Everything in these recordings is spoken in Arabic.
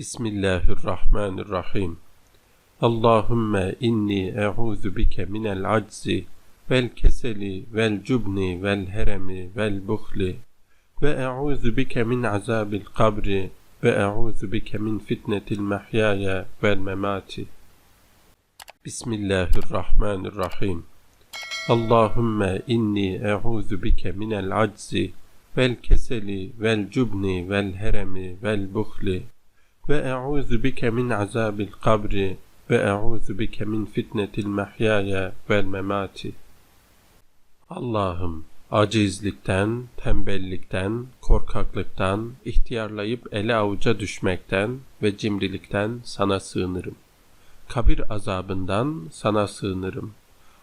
بسم الله الرحمن الرحيم اللهم إني أعوذ بك من العجز والكسل والجبن والهرم والبخل وأعوذ بك من عذاب القبر وأعوذ بك من فتنة المحيا والممات بسم الله الرحمن الرحيم اللهم إني أعوذ بك من العجز والكسل والجبن والهرم والبخل ve e'ûzu bike min azabil kabri ve e'ûzu bike min fitnetil mehyaya vel memati. Allah'ım acizlikten, tembellikten, korkaklıktan, ihtiyarlayıp ele avuca düşmekten ve cimrilikten sana sığınırım. Kabir azabından sana sığınırım.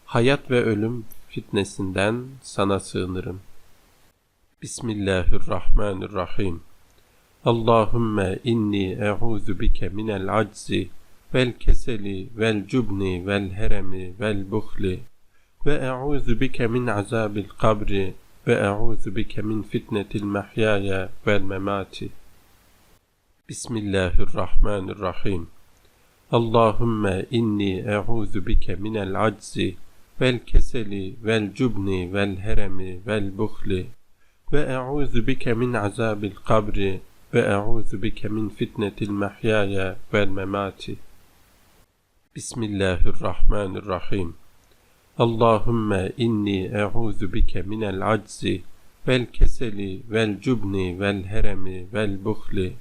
Hayat ve ölüm fitnesinden sana sığınırım. Bismillahirrahmanirrahim. اللهم إني أعوذ بك من العجز والكسل والجبن والهرم والبخل وأعوذ بك من عذاب القبر وأعوذ بك من فتنة المحيا والممات. بسم الله الرحمن الرحيم. اللهم إني أعوذ بك من العجز والكسل والجبن والهرم والبخل وأعوذ بك من عذاب القبر وأعوذ بك من فتنة المحياي والممات. بسم الله الرحمن الرحيم. اللهم إني أعوذ بك من العجز والكسل والجبن والهرم والبخل.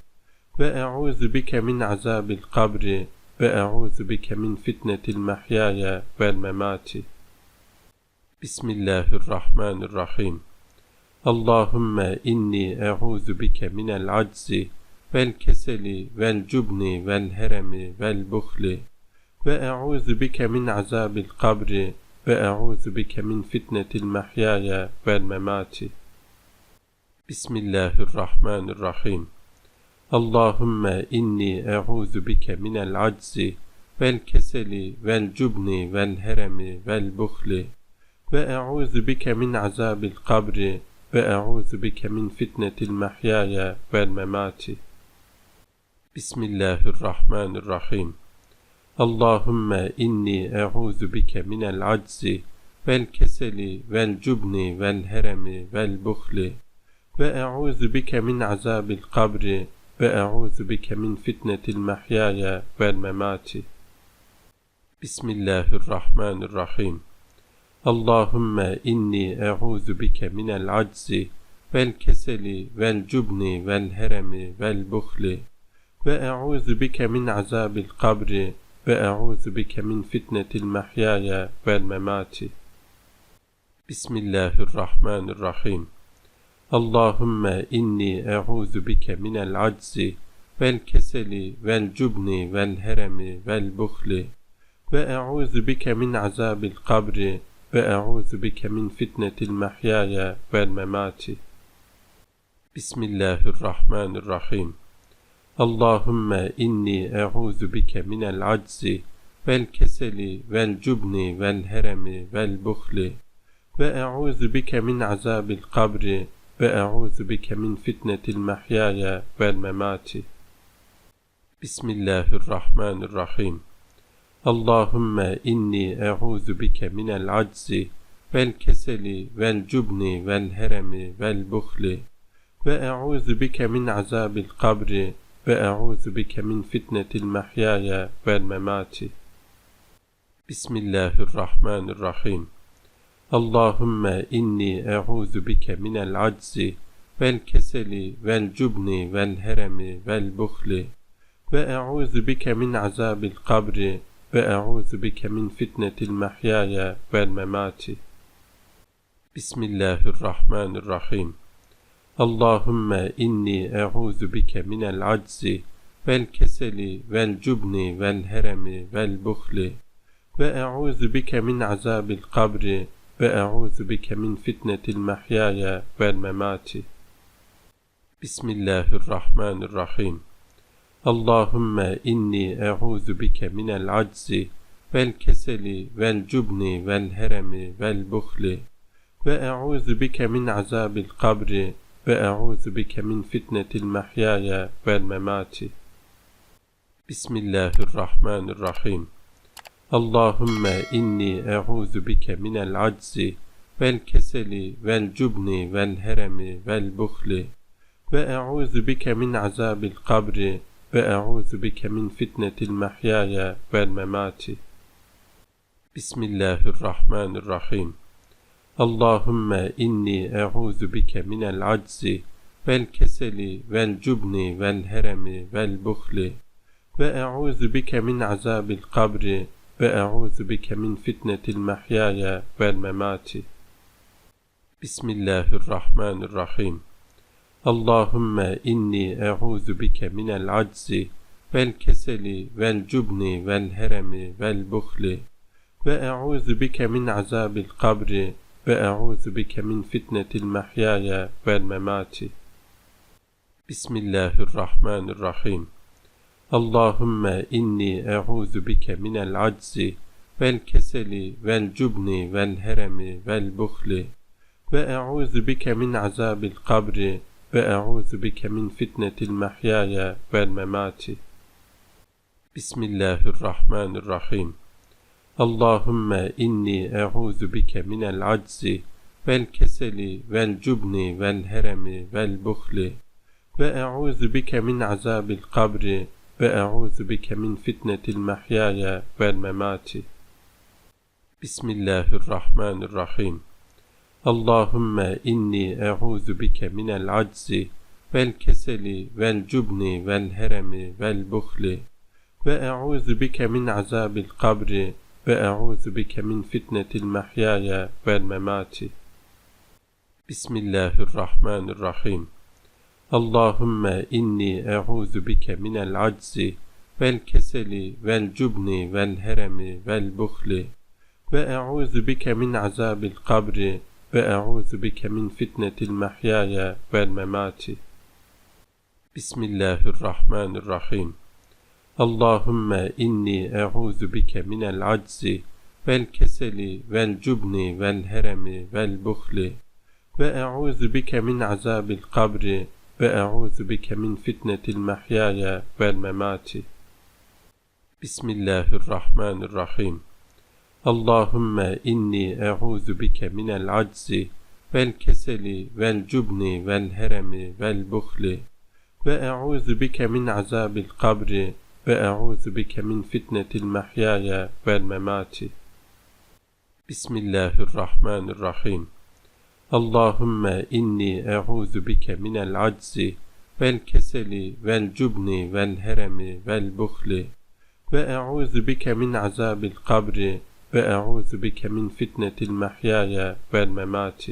وأعوذ بك من عذاب القبر. وأعوذ بك من فتنة المحيا والممات. بسم الله الرحمن الرحيم. اللهم إني أعوذ بك من العجز والكسل والجبن والهرم والبخل وأعوذ بك من عذاب القبر وأعوذ بك من فتنة المحيا والممات. بسم الله الرحمن الرحيم. اللهم إني أعوذ بك من العجز والكسل والجبن والهرم والبخل وأعوذ بك من عذاب القبر وأعوذ بك من فتنة المحياي والممات. بسم الله الرحمن الرحيم. اللهم إني أعوذ بك من العجز والكسل والجبن والهرم والبخل وأعوذ بك من عذاب القبر وأعوذ بك من فتنة المحياي والممات. بسم الله الرحمن الرحيم. اللهم إني أعوذ بك من العجز والكسل والجبن والهرم والبخل وأعوذ بك من عذاب القبر وأعوذ بك من فتنة المحيا والممات. بسم الله الرحمن الرحيم. اللهم إني أعوذ بك من العجز والكسل والجبن والهرم والبخل وأعوذ بك من عذاب القبر وأعوذ بك من فتنة المحياي والممات. بسم الله الرحمن الرحيم. اللهم إني أعوذ بك من العجز والكسل والجبن والهرم والبخل وأعوذ بك من عذاب القبر وأعوذ بك من فتنة المحياي والممات. بسم الله الرحمن الرحيم. اللهم إني أعوذ بك من العجز والكسل والجبن والهرم والبخل وأعوذ بك من عذاب القبر وأعوذ بك من فتنة المحيا والممات. بسم الله الرحمن الرحيم. اللهم إني أعوذ بك من العجز والكسل والجبن والهرم والبخل وأعوذ بك من عذاب القبر وأعوذ بك من فتنة المحياي والممات. بسم الله الرحمن الرحيم. اللهم إني أعوذ بك من العجز والكسل والجبن والهرم والبخل وأعوذ بك من عذاب القبر وأعوذ بك من فتنة المحيا والممات. بسم الله الرحمن الرحيم. اللهم إني أعوذ بك من العجز والكسل والجبن والهرم والبخل وأعوذ بك من عذاب القبر وأعوذ بك من فتنة المحياي والممات. بسم الله الرحمن الرحيم. اللهم إني أعوذ بك من العجز والكسل والجبن والهرم والبخل وأعوذ بك من عذاب القبر وأعوذ بك من فتنة المحياي والممات. بسم الله الرحمن الرحيم. اللهم إني أعوذ بك من العجز والكسل والجبن والهرم والبخل وأعوذ بك من عذاب القبر وأعوذ بك من فتنة المحياي والممات. بسم الله الرحمن الرحيم. اللهم إني أعوذ بك من العجز والكسل والجبن والهرم والبخل وأعوذ بك من عذاب القبر وأعوذ بك من فتنة المحياي والممات. بسم الله الرحمن الرحيم. اللهم إني أعوذ بك من العجز والكسل والجبن والهرم والبخل وأعوذ بك من عذاب القبر وأعوذ بك من فتنة المحياي والممات. بسم الله الرحمن الرحيم. اللهم إني أعوذ بك من العجز والكسل والجبن والهرم والبخل وأعوذ بك من عذاب القبر وأعوذ بك من فتنة المحياي والممات. بسم الله الرحمن الرحيم. اللهم إني أعوذ بك من العجز والكسل والجبن والهرم والبخل وأعوذ بك من عذاب القبر وأعوذ بك من فتنة المحياي والممات. بسم الله الرحمن الرحيم. اللهم إني أعوذ بك من العجز والكسل والجبن والهرم والبخل وأعوذ بك من عذاب القبر وأعوذ بك من فتنة المحياي والممات. بسم الله الرحمن الرحيم. اللهم إني أعوذ بك من العجز والكسل والجبن والهرم والبخل وأعوذ بك من عذاب القبر وأعوذ بك من فتنة المحياي والممات. بسم الله الرحمن الرحيم. اللهم إني أعوذ بك من العجز والكسل والجبن والهرم والبخل وأعوذ بك من عذاب القبر وأعوذ بك من فتنة المحياي والممات. بسم الله الرحمن الرحيم. اللهم إني أعوذ بك من العجز والكسل والجبن والهرم والبخل وأعوذ بك من عذاب القبر وأعوذ بك من فتنة المحياي والممات.